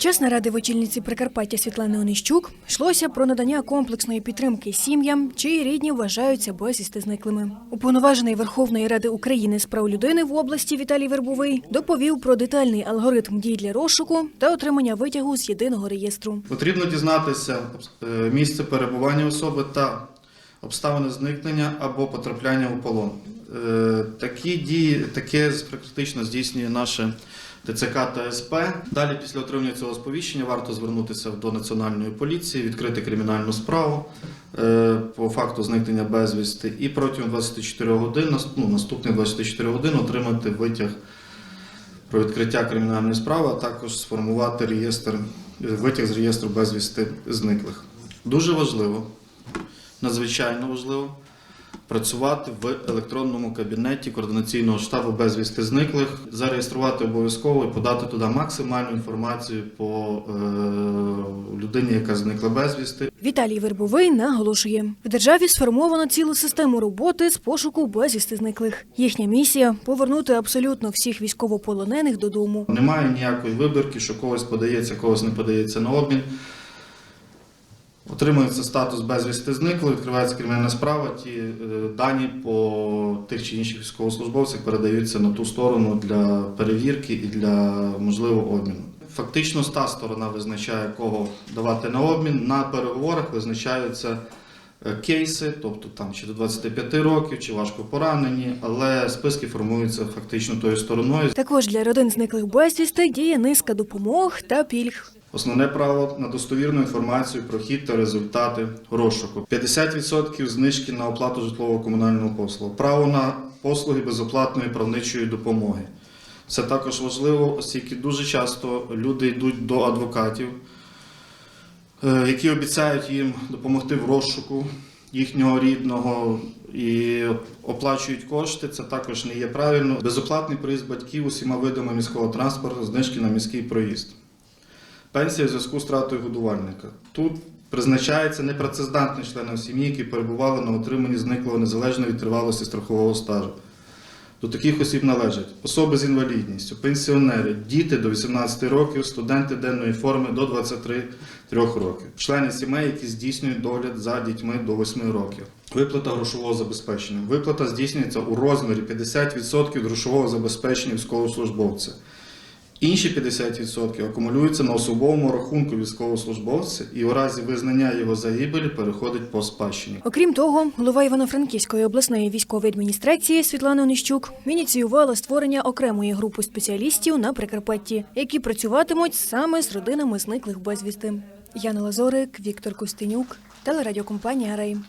Під час наради в очільниці Прикарпаття Світлани Онищук йшлося про надання комплексної підтримки сім'ям, чиї рідні вважаються безвісти зниклими. Уповноважений Верховної Ради України з прав людини в області Віталій Вербовий доповів про детальний алгоритм дій для розшуку та отримання витягу з єдиного реєстру. Потрібно дізнатися е, місце перебування особи та обставини зникнення або потрапляння у полон. Е, Такі дії, таке критично здійснює наше ТЦК та СП. Далі, після отримання цього сповіщення, варто звернутися до Національної поліції, відкрити кримінальну справу е, по факту зникнення безвісти і протягом 24 годин, ну, наступних 24 годин отримати витяг про відкриття кримінальної справи, а також сформувати реєстр, витяг з реєстру безвісти зниклих. Дуже важливо, надзвичайно важливо працювати в електронному кабінеті координаційного штабу безвісти зниклих, зареєструвати обов'язково і подати туди максимальну інформацію по е, людині, яка зникла безвісти, Віталій Вербовий наголошує, в державі сформовано цілу систему роботи з пошуку безвісти зниклих. Їхня місія повернути абсолютно всіх військовополонених додому. Немає ніякої вибірки, що когось подається, когось не подається на обмін. Отримується статус безвісти зникло, відкривається кримінальна справа. Ті е, дані по тих чи інших військовослужбовцях передаються на ту сторону для перевірки і для можливого обміну. Фактично, та сторона визначає, кого давати на обмін. На переговорах визначаються е, кейси, тобто там чи до 25 років, чи важко поранені, але списки формуються фактично тою стороною. Також для родин зниклих безвісти діє низка допомог та пільг. Основне право на достовірну інформацію про хід та результати розшуку. 50% знижки на оплату житлово-комунального послугу. Право на послуги безоплатної правничої допомоги. Це також важливо, оскільки дуже часто люди йдуть до адвокатів, е, які обіцяють їм допомогти в розшуку їхнього рідного і оплачують кошти. Це також не є правильно. Безоплатний проїзд батьків усіма видами міського транспорту, знижки на міський проїзд. Пенсія в зв'язку з втратою годувальника. Тут призначається непрацездатним членам сім'ї, які перебували на отриманні зниклого незалежно від тривалості страхового стажу. До таких осіб належать особи з інвалідністю, пенсіонери, діти до 18 років, студенти денної форми до 23 років, члени сімей, які здійснюють догляд за дітьми до 8 років. Виплата грошового забезпечення. Виплата здійснюється у розмірі 50% грошового забезпечення військовослужбовця. Інші 50% акумулюються на особовому рахунку військовослужбовця і у разі визнання його загибелі переходить по спадщині. Окрім того, голова Івано-Франківської обласної військової адміністрації Світлана Онищук ініціювала створення окремої групи спеціалістів на Прикарпатті, які працюватимуть саме з родинами зниклих безвісти. Яна Лазорик, Віктор Костенюк, телерадіокомпанія Рей.